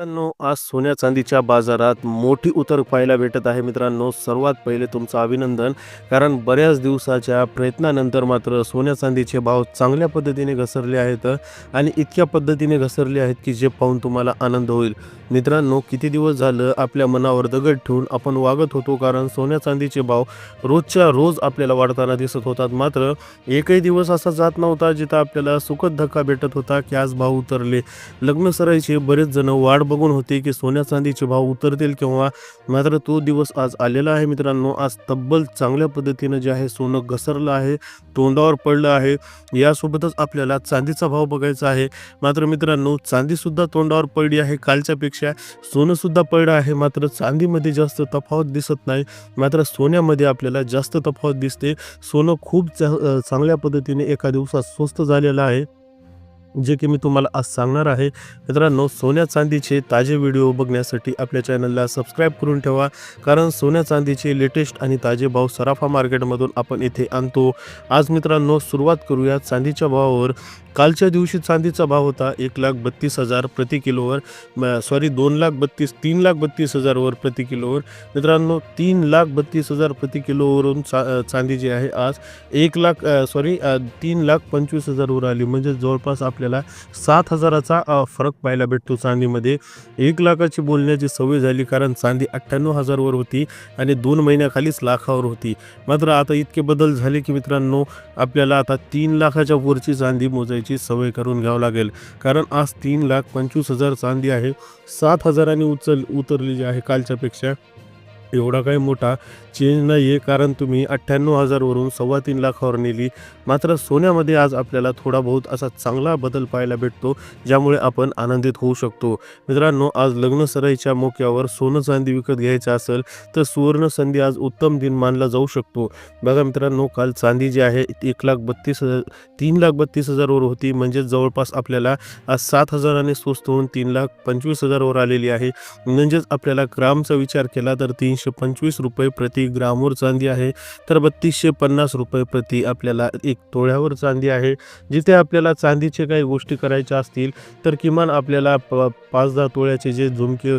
मित्रांनो आज सोन्या चांदीच्या बाजारात मोठी उतर पाहायला भेटत आहे. मित्रांनो सर्वात पहिले तुमचं अभिनंदन. कारण बऱ्याच दिवसाच्या प्रयत्नानंतर मात्र सोन्या चांदीचे भाव चांगल्या पद्धतीने घसरले आहेत आणि इतक्या पद्धतीने घसरले आहेत की जे पाहून तुम्हाला आनंद होईल. मित्रांनो किती दिवस झालं आपल्या मनावर दगड ठेवून आपण वागत होतो? कारण सोन्या चांदीचे भाव रोजच्या रोज आपल्याला वाढताना दिसत होतात. मात्र एकही दिवस असा जात नव्हता जिथं आपल्याला सुखद धक्का भेटत होता की आज भाव उतरले. लग्न सरायचे बरेच जण वाढ बघून होते की सोन्या चांदीचे भाव उतरतील किंवा मात्र तो दिवस आज आलेला आहे मित्रांनो. आज तब्बल चांगल्या पद्धतीनं जे आहे सोनं घसरलं आहे तोंडावर पडलं आहे. यासोबतच आपल्याला चांदीचा भाव बघायचा आहे. मात्र मित्रांनो चांदीसुद्धा तोंडावर पडली आहे. कालच्यापेक्षा सोनंसुद्धा पडलं आहे. मात्र चांदीमध्ये जास्त तफावत दिसत नाही. मात्र सोन्यामध्ये आपल्याला जास्त तफावत दिसते. सोनं खूप चांगल्या पद्धतीने एका दिवसात स्वस्त झालेलं आहे. जे की मी तुम्हाला आज सांगणार आहे. मित्रांनो सोन्या चांदीचे ताजे व्हिडिओ बघण्यासाठी आपल्या चॅनलला सबस्क्राईब करून ठेवा. कारण सोन्या चांदीचे लेटेस्ट आणि ताजे भाव सराफा मार्केटमधून आपण इथे आणतो. आज मित्रांनो सुरुवात करूया चांदीच्या भावावर. कालच्या दिवशी चांदीचा भाव होता एक लाख बत्तीस हजार प्रति किलोवर. सॉरी दोन लाख बत्तीस तीन लाख बत्तीस हजारवर प्रति किलोवर. मित्रांनो तीन लाख बत्तीस हजार प्रति किलोवरून चा चांदी जी आहे आज एक लाख सॉरी तीन लाख पंचवीस हजारवर आली. म्हणजे जवळपास आपल्याला सात हजाराचा फरक पाहायला भेटतो चांदीमध्ये. एक लाखाची बोलण्याची सवय झाली कारण चांदी अठ्ठ्याण्णव हजारवर होती आणि दोन महिन्याखालीच लाखावर होती. मात्र आता इतके बदल झाले की मित्रांनो आपल्याला आता तीन लाखाच्या वरची चांदी मोजायची सवय करून घ्यावं लागेल. कारण आज तीन लाख पंचवीस हजार चांदी आहे. सात हजारांनी उचल उतरलेली आहे कालच्यापेक्षा. एवढा काही मोठा चेंज नाही आहे कारण तुम्ही अठ्ठ्याण्णव हजारवरून सव्वा तीन लाखावर नेली. मात्र सोन्यामध्ये आज आपल्याला थोडा बहुत असा चांगला बदल पाहायला भेटतो ज्यामुळे आपण आनंदित होऊ शकतो. मित्रांनो आज लग्नसराईच्या मोक्यावर सोनं चांदी विकत घ्यायचं असेल तर सुवर्ण संधी आज उत्तम दिन मानला जाऊ शकतो. बघा मित्रांनो काल चांदी जी आहे एक लाख बत्तीस हजार तीन लाख बत्तीस हजारवर होती. म्हणजेच जवळपास आपल्याला आज सात हजाराने स्वस्त होऊन तीन लाख पंचवीस हजारवर आलेली आहे. म्हणजेच आपल्याला ग्रामचा विचार केला तर तीनशे पंचवीस रुपये प्रति ग्रामवर चांदी आहे. तर बत्तीसशे पन्नास रुपये प्रति आपल्याला एक तोळ्यावर चांदी आहे. जिथे आपल्याला चांदीचे काही गोष्टी करायच्या असतील तर किमान आपल्याला प पाच दहा तोळ्याचे जे झुमके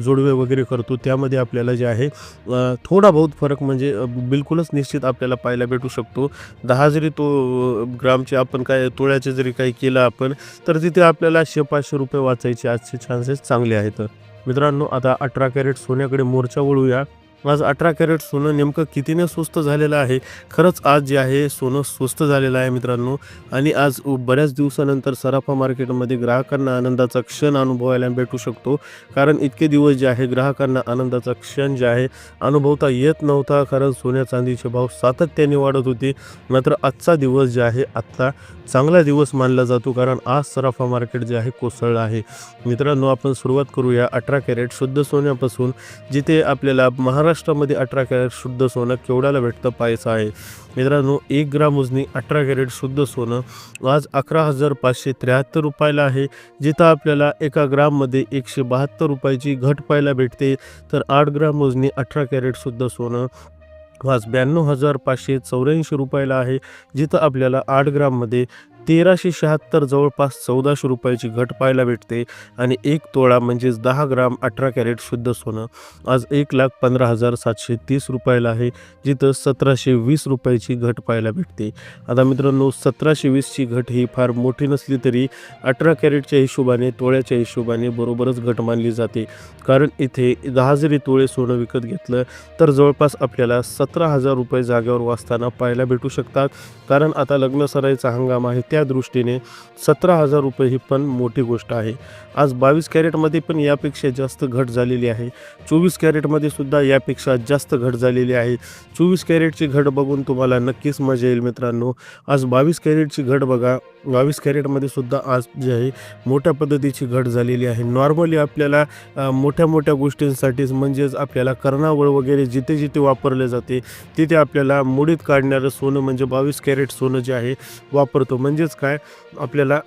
जोडवे वगैरे करतो त्यामध्ये आपल्याला जे आहे थोडा बहुत फरक म्हणजे बिलकुलच निश्चित आपल्याला पाहायला भेटू शकतो. दहा जरी तो ग्रामचे आपण काय तोळ्याचे जरी काही केलं आपण तर तिथे आपल्याला शे पाचशे रुपये वाचायचे आजचे चान्सेस चांगले आहेत. मित्रांनो आता अठरा कॅरेट सोन्याकडे मोर्चा वळूया. आज अठरा कॅरेट सोनं नेमकं कितीने स्वस्त झालेलं आहे? खरंच आज जे आहे सोनं स्वस्त झालेलं आहे मित्रांनो. आणि आज बऱ्याच दिवसानंतर सराफा मार्केटमध्ये ग्राहकांना आनंदाचा क्षण अनुभवायला भेटू शकतो. कारण इतके दिवस जे आहे ग्राहकांना आनंदाचा क्षण जे आहे अनुभवता येत नव्हता. कारण सोन्या चांदीचे भाव सातत्याने वाढत होते. मात्र आजचा दिवस जे आहे आत्ता चांगला दिवस मानला जातो. कारण आज सराफा मार्केट जे आहे कोसळलं आहे. मित्रांनो आपण सुरुवात करूया अठरा कॅरेट शुद्ध सोन्यापासून जिथे आपल्याला महाराष्ट्रामध्ये अठरा कॅरेट शुद्ध सोनं केवढ्याला भेटतं? पाहायचं आहे मित्रांनो एक ग्राम उजनी अठरा कॅरेट शुद्ध सोनं आज अकरा हजार पाचशे त्र्याहत्तर रुपयाला आहे. जिथं आपल्याला एका ग्राममध्ये एकशे बहात्तर रुपयाची घट पाहायला भेटते. तर आठ ग्राम उजनी अठरा कॅरेट शुद्ध सोनं आज ब्याण्णव हजार पाचशे चौऱ्याऐंशी रुपयाला आहे. जिथं आपल्याला आठ ग्राममध्ये तेराशे शहात्तर जवळपास चौदाशे रुपयाची घट पाहायला भेटते आणि एक तोळा म्हणजेच दहा ग्राम अठरा कॅरेट शुद्ध सोनं. आज एक लाख पंधरा हजार सातशे तीस रुपयाला आहे जिथं सतराशे वीस रुपयाची घट पाहायला भेटते. आता मित्रांनो सतराशे वीसची घट ही फार मोठी नसली तरी अठरा कॅरेटच्या हिशोबाने तोळ्याच्या हिशोबाने बरोबरच घट मानली जाते. कारण इथे दहा जरी तोळे सोनं विकत घेतलं तर जवळपास आपल्याला सतरा हजार रुपये जागेवर वाचताना पाहायला भेटू शकतात. कारण आता लग्नसराईचा हंगाम आहे त्या दृष्टीने सतरा हजार रुपये ही पण मोठी गोष्ट आहे. आज बावीस कॅरेटमध्ये पण यापेक्षा जास्त घट झालेली आहे. चोवीस कॅरेटमध्ये सुद्धा यापेक्षा जास्त घट झालेली आहे. चोवीस कॅरेटची घट बघून तुम्हाला नक्कीच मजा येईल मित्रांनो. आज बावीस कॅरेटची घट बघा. बावीस कॅरेटमध्ये सुद्धा आज जे आहे मोठ्या पद्धतीची घट झालेली आहे. नॉर्मली आपल्याला मोठ्या मोठ्या गोष्टींसाठीच म्हणजेच आपल्याला कर्णावळ वगैरे जिथे जिथे वापरले जाते तिथे आपल्याला मुडीत काढणारं सोनं म्हणजे बावीस कॅरेट सोनं जे आहे वापरतो. म्हणजे म्हणजेच काय? आपल्याला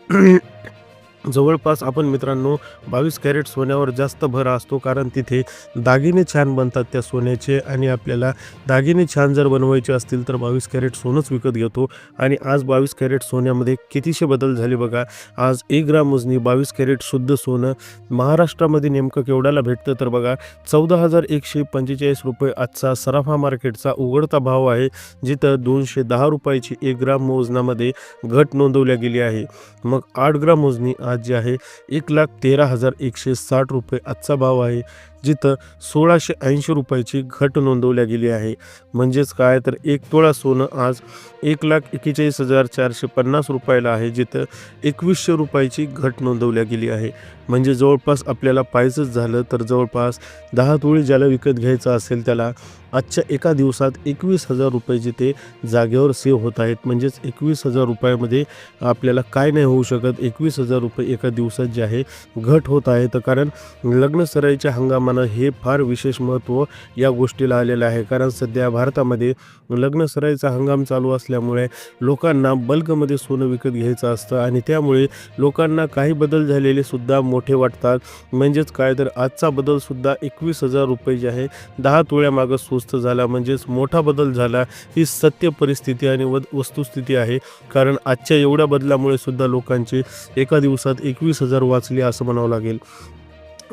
जवळपास आपण मित्रांनो बावीस कॅरेट सोन्यावर जास्त भर असतो कारण तिथे दागिने छान बनतात त्या सोन्याचे आणि आपल्याला दागिने छान जर बनवायचे असतील तर बावीस कॅरेट सोनंच विकत घेतो. आणि आज बावीस कॅरेट सोन्यामध्ये कितीशे बदल झाले बघा. आज एक ग्राम मोजणी बावीस कॅरेट शुद्ध सोनं महाराष्ट्रामध्ये नेमकं केवढ्याला भेटतं तर बघा चौदा हजार एकशे पंचेचाळीस रुपये आजचा सराफा मार्केटचा उघडता भाव आहे जिथं दोनशे दहा रुपयाची एक ग्राम मोजण्यामध्ये घट नोंदवल्या गेली आहे. मग आठ ग्राम मोजणी आज जे आहे. एक लाख तेरा हजार एकशे साठ रुपये आजचा भाव आहे. जिथं सोळाशे ऐंशी रुपयाची घट नोंदवल्या गेली आहे. म्हणजेच काय तर एक तोळा सोनं आज एक लाख एक्केचाळीस हजार चारशे पन्नास रुपयाला आहे जिथं एकवीसशे रुपयाची घट नोंदवल्या गेली आहे. म्हणजे जवळपास आपल्याला पाहायचंच झालं तर जवळपास दहा तोळी ज्याला विकत घ्यायचं असेल त्याला आजच्या एका दिवसात एकवीस हजार रुपये जिथे जागेवर सेव्ह होत आहेत. म्हणजेच एकवीस हजार रुपयामध्ये आपल्याला काय नाही होऊ शकत. एकवीस हजार रुपये एका दिवसात जे आहे घट होत आहे. तर कारण लग्न सराईच्या हंगामानं हे फार विशेष महत्त्व या गोष्टीला आलेलं आहे. कारण सध्या भारतामध्ये लग्नसराईचा हंगाम चालू असल्यामुळे लोकांना बल्कमध्ये सोनं विकत घ्यायचं असतं आणि त्यामुळे लोकांना काही बदल झालेले सुद्धा मोठे वाटतात. म्हणजेच काय तर आजचा बदलसुद्धा एकवीस हजार रुपये जे आहे दहा तोळ्यामागं स्वस्त झाला. म्हणजेच मोठा बदल झाला ही सत्य परिस्थिती आणि व वस्तुस्थिती आहे. कारण आजच्या एवढ्या बदलामुळे सुद्धा लोकांचे एका दिवसात एकवीस हजार वाचले असं म्हणावं लागेल.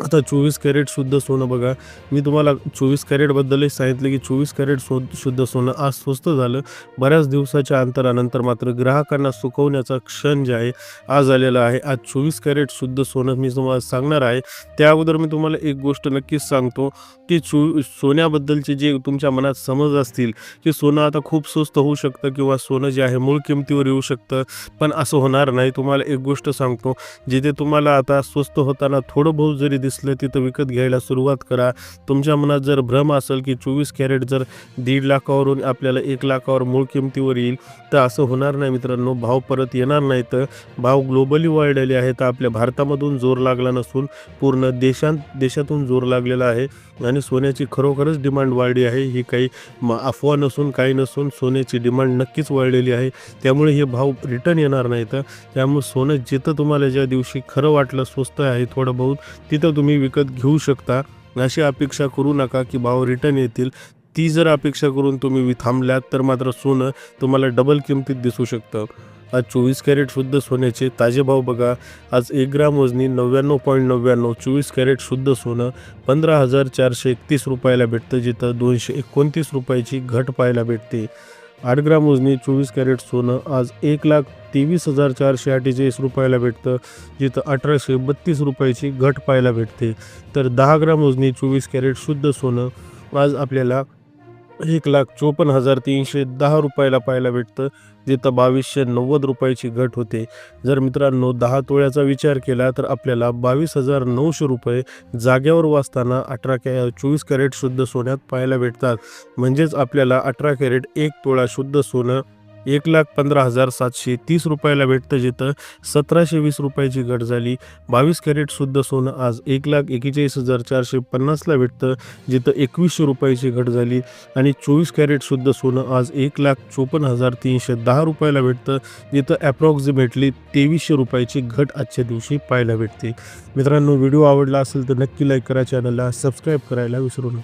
आता चोवीस कॅरेट शुद्ध सोनं बघा. मी तुम्हाला चोवीस कॅरेटबद्दलही सांगितलं की चोवीस कॅरेट सो शुद्ध सोनं आज स्वस्त झालं. बऱ्याच दिवसाच्या अंतरानंतर मात्र ग्राहकांना सुकवण्याचा क्षण जे आहे आज आलेला आहे. आज चोवीस कॅरेट शुद्ध सोनं मी तुम्हाला सांगणार आहे. त्या अगोदर मी तुम्हाला एक गोष्ट नक्कीच सांगतो की चो सोन्याबद्दलचे जे तुमच्या मनात समज असतील की सोनं आता खूप स्वस्त होऊ शकतं किंवा सोनं जे आहे मूळ किमतीवर येऊ शकतं पण असं होणार नाही. तुम्हाला एक गोष्ट सांगतो जिथे तुम्हाला आता स्वस्त होताना थोडं बहुत जरी दिसलं तिथं विकत घ्यायला सुरुवात करा. तुमच्या मनात जर भ्रम असेल की चोवीस कॅरेट जर दीड लाखावरून आपल्याला एक लाखावर मूळ किमतीवर येईल तर असं होणार नाही मित्रांनो. भाव परत येणार नाही तर भाव ग्लोबली वाढलेले आहेत. तर आपल्या भारतामधून जोर लागला नसून पूर्ण देशांत देशातून जोर लागलेला आहे. आणि सोन्याची खरोखरच डिमांड वाढली आहे. ही काही अफवा नसून काही नसून सोन्याची डिमांड नक्कीच वाढलेली आहे. त्यामुळे हे भाव रिटर्न येणार नाही तर त्यामुळे सोनं जिथं तुम्हाला ज्या दिवशी खरं वाटलं स्वस्त आहे थोडं बहुत तिथं तुम्ही विकत घेऊ शकता. अशी अपेक्षा करू नका की भाव रिटर्न येतील. ती जर अपेक्षा करून तुम्ही थांबल्यात तर मात्र सोनं तुम्हाला डबल किमतीत दिसू शकतं. आज चोवीस कॅरेट शुद्ध सोन्याचे ताजे भाव बघा. आज एक ग्राम वजनी नव्याण्णव पॉईंट नव्याण्णव चोवीस कॅरेट शुद्ध सोनं पंधरा हजार चारशे एकतीस रुपयाला भेटतं. जिथं दोनशे एकोणतीस रुपयाची घट पाहायला भेटते. आठ ग्राम वजनी चोवीस कॅरेट सोनं आज एक लाख तेवीस हजार चारशे अठ्ठेचाळीस रुपयाला भेटतं. जिथं अठराशे बत्तीस रुपयाची घट पाहायला भेटते. तर दहा ग्राम वजनी चोवीस कॅरेट शुद्ध सोनं. आज आपल्याला एक लाख चोपन्न हजार तीनशे दहा रुपयाला पाहायला भेटतं. जिथं बावीसशे नव्वद रुपयाची घट होते. जर मित्रांनो दहा तोळ्याचा विचार केला तर आपल्याला बावीस हजार नऊशे रुपये जाग्यावर वाचताना अठरा कॅ चोवीस कॅरेट शुद्ध सोन्यात पाहायला भेटतात. म्हणजेच आपल्याला अठरा कॅरेट एक तोळा शुद्ध सोनं एक लाख पंधरा हजार सातशे तीस रुपयाला भेटतं जिथं सतराशे वीस रुपयाची घट झाली. बावीस कॅरेटसुद्धा सोनं आज एक लाख एकेचाळीस हजार चारशे पन्नासला भेटतं जिथं एकवीसशे रुपयाची घट झाली. आणि चोवीस कॅरेटसुद्धा सोनं आज एक लाख चोपन्न हजार तीनशे दहा रुपयाला भेटतं जिथं ॲप्रॉक्झिमेटली तेवीसशे रुपयाची घट आजच्या दिवशी पाहायला भेटते. मित्रांनो व्हिडिओ आवडला असेल तर नक्की लाईक करा चॅनलला सबस्क्राईब करायला विसरू नका.